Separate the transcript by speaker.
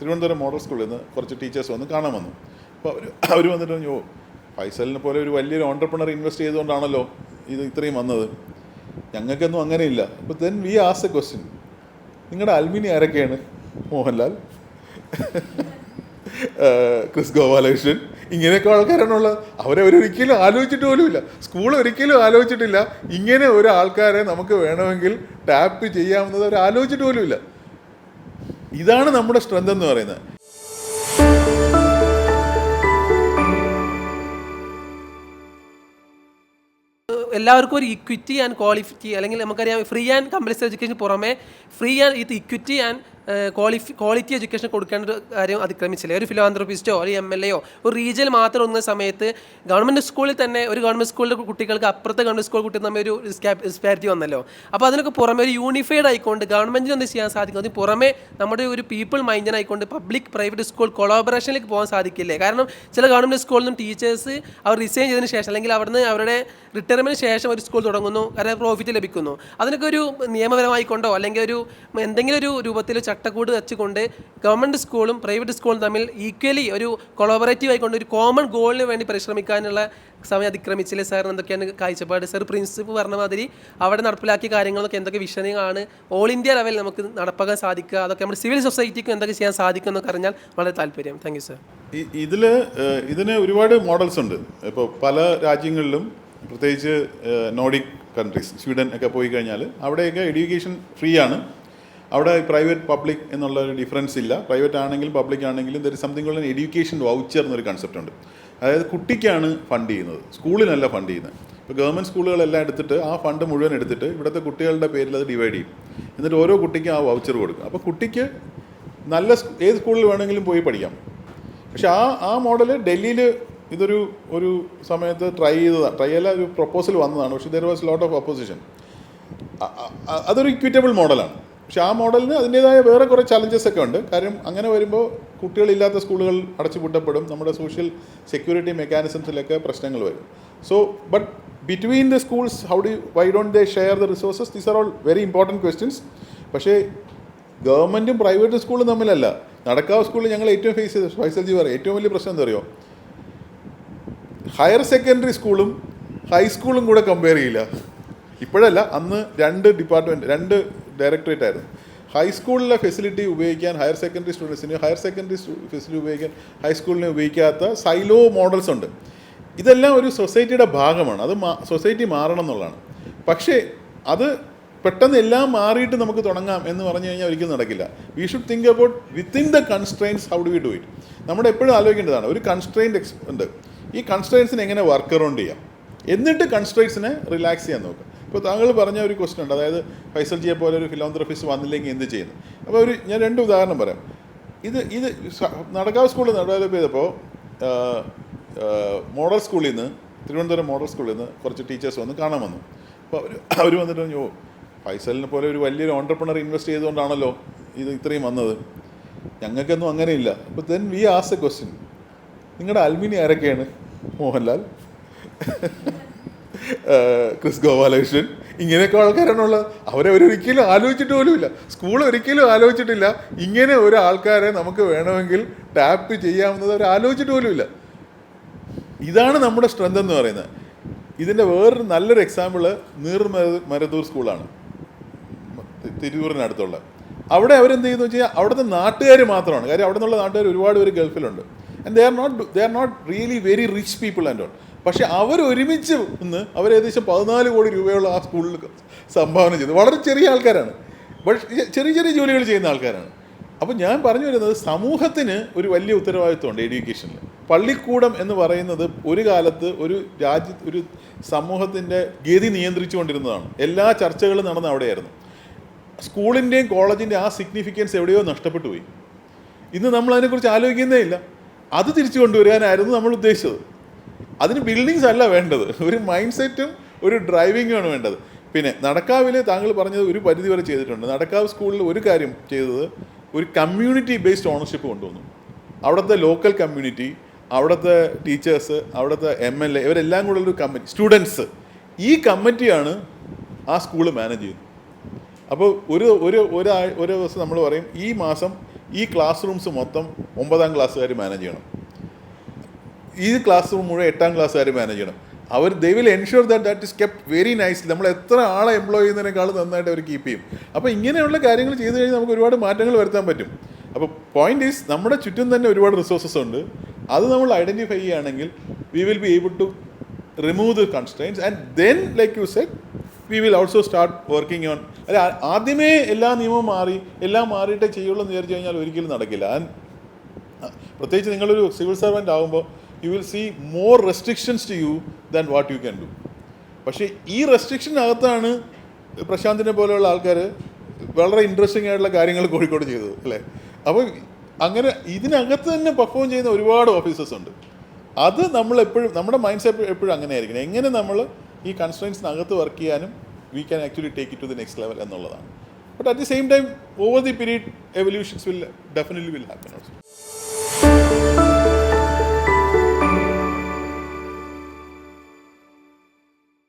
Speaker 1: Thiruvananthapuram model സ്കൂളിൽ നിന്ന് കുറച്ച് ടീച്ചേഴ്സ് വന്ന് കാണാൻ വന്നു. അപ്പോൾ അവർ അവർ വന്നിട്ട് പറഞ്ഞു "ഓ, ഫൈസലിനെ പോലെ ഒരു വലിയൊരു ഓണ്ടർപ്രണർ ഇൻവെസ്റ്റ് ചെയ്തുകൊണ്ടാണല്ലോ ഇത് ഇത്രയും വന്നത്. ഞങ്ങൾക്കൊന്നും അങ്ങനെയില്ല. അപ്പോൾ then we ask a question നിങ്ങളുടെ അൽമിനി ആരൊക്കെയാണ്? മോഹൻലാൽ ക്രിസ് ഗോപാലകൃഷ്ണൻ ഇങ്ങനെയൊക്കെ ആൾക്കാരാണുള്ളത്. അവരെ അവരൊരിക്കലും ആലോചിച്ചിട്ട് പോലുമില്ല. സ്കൂൾ ഒരിക്കലും ആലോചിച്ചിട്ടില്ല. ഇങ്ങനെ ഒരു ആൾക്കാരെ നമുക്ക് വേണമെങ്കിൽ ടാപ്പ് ചെയ്യാവുന്നത് അവർ ആലോചിച്ചിട്ട് പോലുമില്ല. ഇതാണ് നമ്മുടെ സ്ട്രെങ്ത് എന്ന് പറയുന്നത്.
Speaker 2: എല്ലാവർക്കും ഒരു ഇക്വിറ്റി ആൻഡ് ക്വാളിഫിറ്റി അല്ലെങ്കിൽ നമുക്കറിയാം ഫ്രീ ആൻഡ് കമ്പൽസറി എഡ്യൂക്കേഷൻ പുറമെ ഫ്രീ ആൻഡ് ഇത് equity and qualify quality education കൊടുക്കേണ്ട ഒരു കാര്യം അതിക്രമിച്ചില്ല. ഒരു ഫിലോആന്ത്രോപ്പിസ്റ്റോ ഒരു എം എൽ എയോ ഒരു റീജിയൽ മാത്രം ഒന്ന സമയത്ത് ഗവൺമെന്റ് സ്കൂളിൽ തന്നെ ഒരു ഗവൺമെന്റ് സ്കൂളിലെ കുട്ടികൾക്ക് അപ്പുറത്തെ ഗവൺമെന്റ് സ്കൂൾ കുട്ടികൾ തമ്മിൽ ഒരു ഡിസ്പാരിറ്റി വന്നല്ലോ. അപ്പോൾ അതിനൊക്കെ പുറമെ ഒരു യൂണിഫൈഡ് ആയിക്കൊണ്ട് ഗവൺമെന്റിന് ഒന്ന് ചെയ്യാൻ സാധിക്കും? അതിന് പുറമെ നമ്മുടെ ഒരു പീപ്പിൾ മൈൻഡിനായിക്കൊണ്ട് പബ്ലിക് പ്രൈവറ്റ് സ്കൂൾ കൊളാബറേഷനിലേക്ക് പോകാൻ സാധിക്കില്ലേ? കാരണം ചില ഗവൺമെന്റ് സ്കൂളിൽ നിന്നും ടീച്ചേഴ്സ് അവർ റിസൈൻ ചെയ്തതിന് ശേഷം അല്ലെങ്കിൽ അവിടുന്ന് അവരുടെ റിട്ടയർമെന്റ് ശേഷം ഒരു സ്കൂൾ തുടങ്ങുന്നു. കാരണം പ്രോഫിറ്റ് ലഭിക്കുന്നു. അതിനൊക്കെ ഒരു നിയമപരമായിക്കൊണ്ടോ? അല്ലെങ്കിൽ ഒരു എന്തെങ്കിലും ഒരു രൂപത്തിൽ ചട്ടക്കൂട് വെച്ചുകൊണ്ട് ഗവൺമെന്റ് സ്കൂളും പ്രൈവറ്റ് സ്കൂളും തമ്മിൽ ഈക്വലി ഒരു കൊളോബറേറ്റീവ് ആയിക്കൊണ്ട് ഒരു കോമൺ ഗോളിന് വേണ്ടി പരിശ്രമിക്കാനുള്ള സമയം അതിക്രമിച്ചില്ലേ സാർ എന്തൊക്കെയാണ് കാഴ്ചപ്പാട്? സാർ പ്രിൻസിപ്പ് പറഞ്ഞ മാതിരി അവിടെ നടപ്പിലാക്കിയ കാര്യങ്ങളൊക്കെ എന്തൊക്കെ വിഷയങ്ങളാണ്? ഓൾ ഇന്ത്യ ലെവലിൽ നമുക്ക് നടപ്പാക്കാൻ സാധിക്കുക. അതൊക്കെ നമ്മുടെ സിവിൽ സൊസൈറ്റിക്ക് എന്തൊക്കെ ചെയ്യാൻ സാധിക്കും എന്നൊക്കെ അറിഞ്ഞാൽ വളരെ താല്പര്യം. താങ്ക് യു സാർ
Speaker 1: ഇതിൽ ഇതിന് ഒരുപാട് മോഡൽസ് ഉണ്ട്. ഇപ്പോൾ പല രാജ്യങ്ങളിലും പ്രത്യേകിച്ച് നോഡിക് കൺട്രീസ് സ്വീഡൻ ഒക്കെ പോയി കഴിഞ്ഞാൽ അവിടെയൊക്കെ എഡ്യൂക്കേഷൻ ഫ്രീ ആണ്. അവിടെ പ്രൈവറ്റ് പബ്ലിക് എന്നുള്ള ഒരു ഡിഫറൻസ് ഇല്ല. പ്രൈവറ്റ് ആണെങ്കിലും പബ്ലിക് ആണെങ്കിലും ദർ സംതിങ് ഉള്ള എഡ്യൂക്കേഷൻ വൗച്ചർ എന്നൊരു കൺസെപ്റ്റ് ഉണ്ട്. അതായത് കുട്ടിക്കാണ് ഫണ്ട് ചെയ്യുന്നത്. സ്കൂളിനല്ല ഫണ്ട് ചെയ്യുന്നത്. ഇപ്പോൾ ഗവൺമെന്റ് സ്കൂളുകളെല്ലാം എടുത്തിട്ട് ആ ഫണ്ട് മുഴുവൻ എടുത്തിട്ട് ഇവിടുത്തെ കുട്ടികളുടെ പേരിൽ അത് ഡിവൈഡ് ചെയ്യും. എന്നിട്ട് ഓരോ കുട്ടിക്കും ആ വൗച്ചർ കൊടുക്കും. അപ്പോൾ കുട്ടിക്ക് നല്ല ഏത് സ്കൂളിൽ വേണമെങ്കിലും പോയി പഠിക്കാം. പക്ഷെ ആ ആ മോഡൽ ഡൽഹിയിൽ ഇതൊരു ഒരു സമയത്ത് ട്രൈ ചെയ്തതാണ് ട്രൈ അല്ല ഒരു പ്രപ്പോസൽ വന്നതാണ്. പക്ഷേ there was lot of opposition അതൊരു ഇക്വിറ്റബിൾ മോഡലാണ് പക്ഷെ ആ മോഡലിന് അതിന്റേതായ വേറെ കുറേ ചലഞ്ചസ് ഒക്കെ ഉണ്ട്. കാര്യം അങ്ങനെ വരുമ്പോൾ കുട്ടികളില്ലാത്ത സ്കൂളുകൾ അടച്ചുപൂട്ടപ്പെടും നമ്മുടെ സോഷ്യൽ സെക്യൂരിറ്റി മെക്കാനിസംസിലൊക്കെ പ്രശ്നങ്ങൾ വരും. So but between the schools how do why don't they share the resources these are all very important questions പക്ഷേ ഗവൺമെന്റും പ്രൈവറ്റ് സ്കൂളും തമ്മിലല്ല. നടക്കാവ് സ്കൂളിൽ ഞങ്ങൾ ഏറ്റവും ഫേസ് ചെയ്ത ഫൈസൽജി പറയും ഏറ്റവും വലിയ പ്രശ്നം എന്താ അറിയോ? ഹയർ സെക്കൻഡറി സ്കൂളും ഹൈസ്കൂളും കൂടെ കമ്പയർ ചെയ്യില്ല. ഇപ്പോഴല്ല അന്ന് രണ്ട് ഡിപ്പാർട്ട്മെന്റ് രണ്ട് ഡയറക്ടറേറ്റ് ആയിരുന്നു. ഹൈസ്കൂളിലെ ഫെസിലിറ്റി ഉപയോഗിക്കാൻ ഹയർ സെക്കൻഡറി സ്റ്റുഡൻസിന് ഹയർ സെക്കൻഡറി ഫെസിലിറ്റി ഉപയോഗിക്കാൻ ഹൈസ്കൂളിനെ ഉപയോഗിക്കാത്ത സൈലോ മോഡൽസ് ഉണ്ട്. ഇതെല്ലാം ഒരു സൊസൈറ്റിയുടെ ഭാഗമാണ്. അത് സൊസൈറ്റി മാറണം എന്നുള്ളതാണ്. പക്ഷേ അത് പെട്ടെന്ന് എല്ലാം മാറിയിട്ട് നമുക്ക് തുടങ്ങാം എന്ന് പറഞ്ഞു കഴിഞ്ഞാൽ ഒരിക്കലും നടക്കില്ല. We should think about within the constraints how do we do it നമ്മുടെ എപ്പോഴും ആലോചിക്കേണ്ടതാണ് ഒരു കൺസ്ട്രെയിന്റ് എക്സ് ഉണ്ട്. ഈ കൺസ്ട്രെയിൻസിനെ എങ്ങനെ വർക്ക് അറൗണ്ട് ചെയ്യാം? എന്നിട്ട് കൺസ്ട്രെയിൻസിനെ റിലാക്സ് ചെയ്യാൻ നോക്കുക. ഇപ്പോൾ താങ്കൾ പറഞ്ഞ ഒരു ക്വസ്റ്റൻ ഉണ്ട്. അതായത് ഫൈസൽ ജിയെ പോലെ ഒരു ഫിലോന്ത്രഫിസ്റ്റ് വന്നില്ലെങ്കിൽ എന്ത് ചെയ്യുന്നു? അപ്പോൾ ഒരു ഞാൻ രണ്ട് ഉദാഹരണം പറയാം. ഇത് ഇത് നടക്കാവ് സ്കൂളിൽ ഡെവലപ്പ് ചെയ്തപ്പോൾ മോഡൽ സ്കൂളിൽ നിന്ന് തിരുവനന്തപുരം മോഡൽ സ്കൂളിൽ നിന്ന് കുറച്ച് ടീച്ചേഴ്സ് വന്ന് കാണാൻ വന്നു. അപ്പോൾ അവർ അവർ വന്നിട്ട് പറഞ്ഞു "ഓ, ഫൈസലിനെ പോലെ ഒരു വലിയൊരു ഓണ്ടർപ്രണർ ഇൻവെസ്റ്റ് ചെയ്തുകൊണ്ടാണല്ലോ ഇത് ഇത്രയും വന്നത്. ഞങ്ങൾക്കൊന്നും അങ്ങനെയില്ല. അപ്പോൾ then we ask a question നിങ്ങളുടെ അൽമിനി ആരൊക്കെയാണ്? മോഹൻലാൽ. ക്രിസ് ഗോപാലകൃഷ്ണൻ. ഇങ്ങനെയൊക്കെ ആൾക്കാരാണുള്ളത് അവരെ അവരൊരിക്കലും ആലോചിച്ചിട്ട് പോലുമില്ല. സ്കൂൾ ഒരിക്കലും ആലോചിച്ചിട്ടില്ല. ഇങ്ങനെ ഒരു ആൾക്കാരെ നമുക്ക് വേണമെങ്കിൽ ടാപ്പ് ചെയ്യാവുന്നത് അവർ ആലോചിച്ചിട്ട് പോലുമില്ല. ഇതാണ് നമ്മുടെ സ്ട്രെങ്ത് എന്ന് പറയുന്നത്. ഇതിന്റെ വേറൊരു നല്ലൊരു എക്സാമ്പിൾ നീർ മരതൂർ സ്കൂളാണ് തിരൂറിനടുത്തുള്ള അവിടെ അവരെന്ത് ചെയ്യുന്നു കഴിഞ്ഞാൽ അവിടുത്തെ നാട്ടുകാർ മാത്രമാണ്. കാര്യം അവിടെ നിന്നുള്ള നാട്ടുകാർ ഒരുപാട് പേര് ഗൾഫിലുണ്ട്. And they are not they are not really very rich people and all പക്ഷെ അവർ ഒരുമിച്ച് നിന്ന് അവർ ഏകദേശം പതിനാല് കോടി രൂപയുള്ള ആ സ്കൂളിൽ സംഭാവന ചെയ്തു. വളരെ ചെറിയ ആൾക്കാരാണ്. ചെറിയ ചെറിയ ജോലികൾ ചെയ്യുന്ന ആൾക്കാരാണ്. അപ്പോൾ ഞാൻ പറഞ്ഞു വരുന്നത് സമൂഹത്തിന് ഒരു വലിയ ഉത്തരവാദിത്വമുണ്ട് എഡ്യൂക്കേഷനിൽ. പള്ളിക്കൂടം എന്ന് പറയുന്നത് ഒരു കാലത്ത് ഒരു രാജ്യ ഒരു സമൂഹത്തിന്റെ ഗതി നിയന്ത്രിച്ചുകൊണ്ടിരുന്നതാണ്. എല്ലാ ചർച്ചകളും നടന്ന അവിടെയായിരുന്നു. സ്കൂളിന്റെയും കോളേജിന്റെയും ആ സിഗ്നിഫിക്കൻസ് എവിടെയോ നഷ്ടപ്പെട്ടു പോയി. ഇന്ന് നമ്മൾ അതിനെക്കുറിച്ച് ആലോചിക്കുന്നേ ഇല്ല. അത് തിരിച്ചു കൊണ്ടുവരാനായിരുന്നു നമ്മൾ ഉദ്ദേശിച്ചത്. അതിന് ബിൽഡിങ്സ് അല്ല വേണ്ടത്. ഒരു മൈൻഡ് സെറ്റും ഒരു ഡ്രൈവിങ്ങും ആണ് വേണ്ടത്. പിന്നെ നടക്കാവിൽ താങ്കൾ പറഞ്ഞത് ഒരു പരിധി വരെ ചെയ്തിട്ടുണ്ട്. നടക്കാവ് സ്കൂളിൽ ഒരു കാര്യം ചെയ്തത് ഒരു കമ്മ്യൂണിറ്റി ബേസ്ഡ് ഓണർഷിപ്പ് കൊണ്ടുവന്നു. അവിടുത്തെ ലോക്കൽ കമ്മ്യൂണിറ്റി അവിടുത്തെ ടീച്ചേഴ്സ് അവിടുത്തെ എം എൽ എ ഇവരെല്ലാം കൂടെ ഒരു കമ്മിറ്റി സ്റ്റുഡൻസ് ഈ കമ്മിറ്റിയാണ് ആ സ്കൂൾ മാനേജ് ചെയ്യുന്നത്. അപ്പോൾ ഒരു ഒരാ ഒരു ദിവസം നമ്മൾ പറയും ഈ മാസം ഈ ക്ലാസ് റൂംസ് മൊത്തം ഒമ്പതാം ക്ലാസ്സുകാർ മാനേജ് ചെയ്യണം. ഈ ക്ലാസ് റൂം മുഴുവൻ എട്ടാം ക്ലാസ്സുകാർ മാനേജ് ചെയ്യണം. അവർ they will ensure that that is kept very nice നമ്മൾ എത്ര ആളെ എംപ്ലോയ് ചെയ്യുന്നതിനേക്കാൾ നന്നായിട്ട് അവർ കീപ്പ് ചെയ്യും. അപ്പോൾ ഇങ്ങനെയുള്ള കാര്യങ്ങൾ ചെയ്തു കഴിഞ്ഞാൽ നമുക്ക് ഒരുപാട് മാറ്റങ്ങൾ വരുത്താൻ പറ്റും. അപ്പോൾ പോയിന്റ് ഈസ് നമ്മുടെ ചുറ്റും തന്നെ ഒരുപാട് റിസോഴ്സസ് ഉണ്ട്. അത് നമ്മൾ ഐഡന്റിഫൈ ചെയ്യുകയാണെങ്കിൽ we will be able to remove the constraints and then like you set we will also start working on അല്ല ആദ്യമേ എല്ലാ നിയമവും മാറി എല്ലാം മാറിയിട്ടേ ചെയ്യുള്ളൂ എന്ന് വിചാരിച്ചു കഴിഞ്ഞാൽ ഒരിക്കലും നടക്കില്ല. പ്രത്യേകിച്ച് നിങ്ങളൊരു സിവിൽ സർവന്റ് ആകുമ്പോൾ you will see more restrictions to you than what you can do പക്ഷേ ഈ റെസ്ട്രിക്ഷനകത്താണ് പ്രശാന്തിനെ പോലെയുള്ള ആൾക്കാർ വളരെ ഇൻട്രസ്റ്റിംഗ് ആയിട്ടുള്ള കാര്യങ്ങൾ കോഴിക്കോട് ചെയ്തത് അല്ലേ? അപ്പോൾ അങ്ങനെ ഇതിനകത്ത് തന്നെ പെർഫോം ചെയ്യുന്ന ഒരുപാട് ഓഫീസേഴ്സ് ഉണ്ട്. അത് നമ്മൾ എപ്പോഴും നമ്മുടെ മൈൻഡ് സെറ്റ് എപ്പോഴും അങ്ങനെ ആയിരിക്കണം എങ്ങനെ നമ്മൾ ഈ കൺസ്ട്രൻസിനകത്ത് വർക്ക് ചെയ്യാനും we can actually take it to the next level എന്നുള്ളതാണ്. But at the same time over the period evolutions will definitely will happen also